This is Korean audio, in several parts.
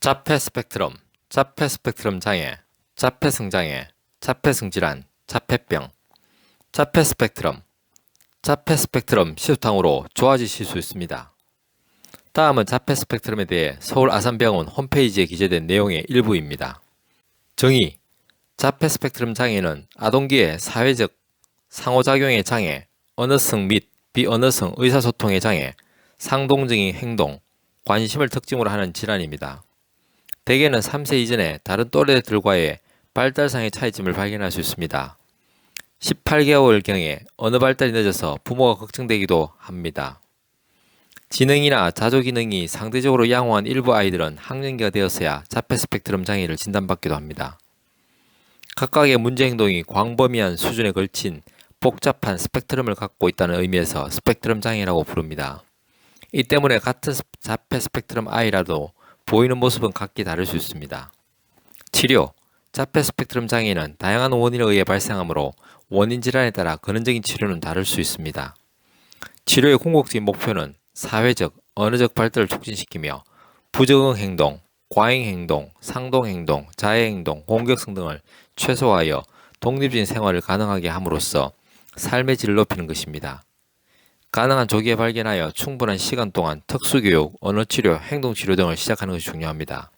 자폐 스펙트럼, 자폐 스펙트럼 장애, 자폐 성장애, 자폐 성질환, 자폐병, 자폐 스펙트럼, 자폐 스펙트럼 시술탕으로 좋아지실 수 있습니다. 다음은 자폐 스펙트럼에 대해 서울 아산병원 홈페이지에 기재된 내용의 일부입니다. 정의 자폐 스펙트럼 장애는 아동기의 사회적 상호작용의 장애, 언어성 및 비언어성 의사소통의 장애, 상동적인 행동, 관심을 특징으로 하는 질환입니다. 대개는 3세 이전에 다른 또래들과의 발달상의 차이점을 발견할 수 있습니다. 18개월경에 언어 발달이 늦어서 부모가 걱정되기도 합니다. 지능이나 자조 기능이 상대적으로 양호한 일부 아이들은 학년기가 되었어야 자폐 스펙트럼 장애를 진단받기도 합니다. 각각의 문제 행동이 광범위한 수준에 걸친 복잡한 스펙트럼을 갖고 있다는 의미에서 스펙트럼 장애라고 부릅니다. 이 때문에 같은 자폐 스펙트럼 아이라도 보이는 모습은 각기 다를 수 있습니다. 치료 자폐 스펙트럼 장애는 다양한 원인에 의해 발생하므로 원인 질환에 따라 근원적인 치료는 다를 수 있습니다. 치료의 궁극적인 목표는 사회적, 언어적 발달을 촉진시키며 부적응 행동, 과잉 행동, 상동 행동, 자해 행동, 공격성 등을 최소화하여 독립적인 생활을 가능하게 함으로써 삶의 질을 높이는 것입니다. 가능한 조기에 발견하여 충분한 시간 동안 특수교육, 언어치료, 행동치료 등을 시작하는 것이 중요합니다.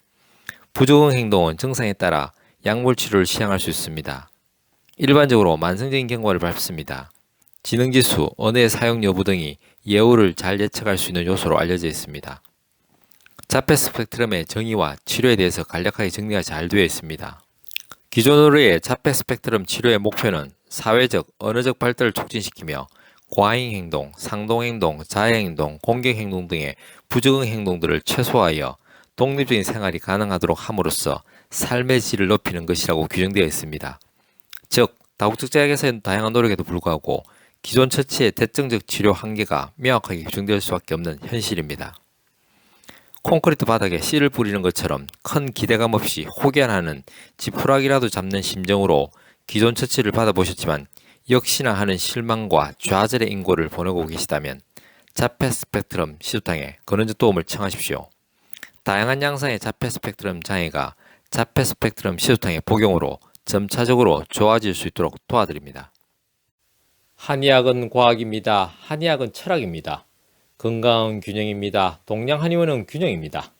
부적응 행동은 증상에 따라 약물 치료를 시행할 수 있습니다. 일반적으로 만성적인 경과를 밟습니다. 지능지수, 언어의 사용 여부 등이 예후를 잘 예측할 수 있는 요소로 알려져 있습니다. 자폐 스펙트럼의 정의와 치료에 대해서 간략하게 정리가 잘 되어 있습니다. 기존으로의 자폐 스펙트럼 치료의 목표는 사회적, 언어적 발달을 촉진시키며 과잉 행동, 상동 행동, 자해 행동, 공격 행동 등의 부적응 행동들을 최소화하여 독립적인 생활이 가능하도록 함으로써 삶의 질을 높이는 것이라고 규정되어 있습니다. 즉, 다국적 제약에서는 다양한 노력에도 불구하고 기존 처치의 대증적 치료 한계가 명확하게 규정될 수밖에 없는 현실입니다. 콘크리트 바닥에 씨를 뿌리는 것처럼 큰 기대감 없이 혹연하는 지푸라기라도 잡는 심정으로 기존 처치를 받아보셨지만 역시나 하는 실망과 좌절의 인고를 보내고 계시다면 자폐 스펙트럼 시술탕에 근원적 도움을 청하십시오. 다양한 양상의 자폐 스펙트럼 장애가 자폐 스펙트럼 시술탕의 복용으로 점차적으로 좋아질 수 있도록 도와드립니다. 한의학은 과학입니다. 한의학은 철학입니다. 건강은 균형입니다. 동양 한의원은 균형입니다.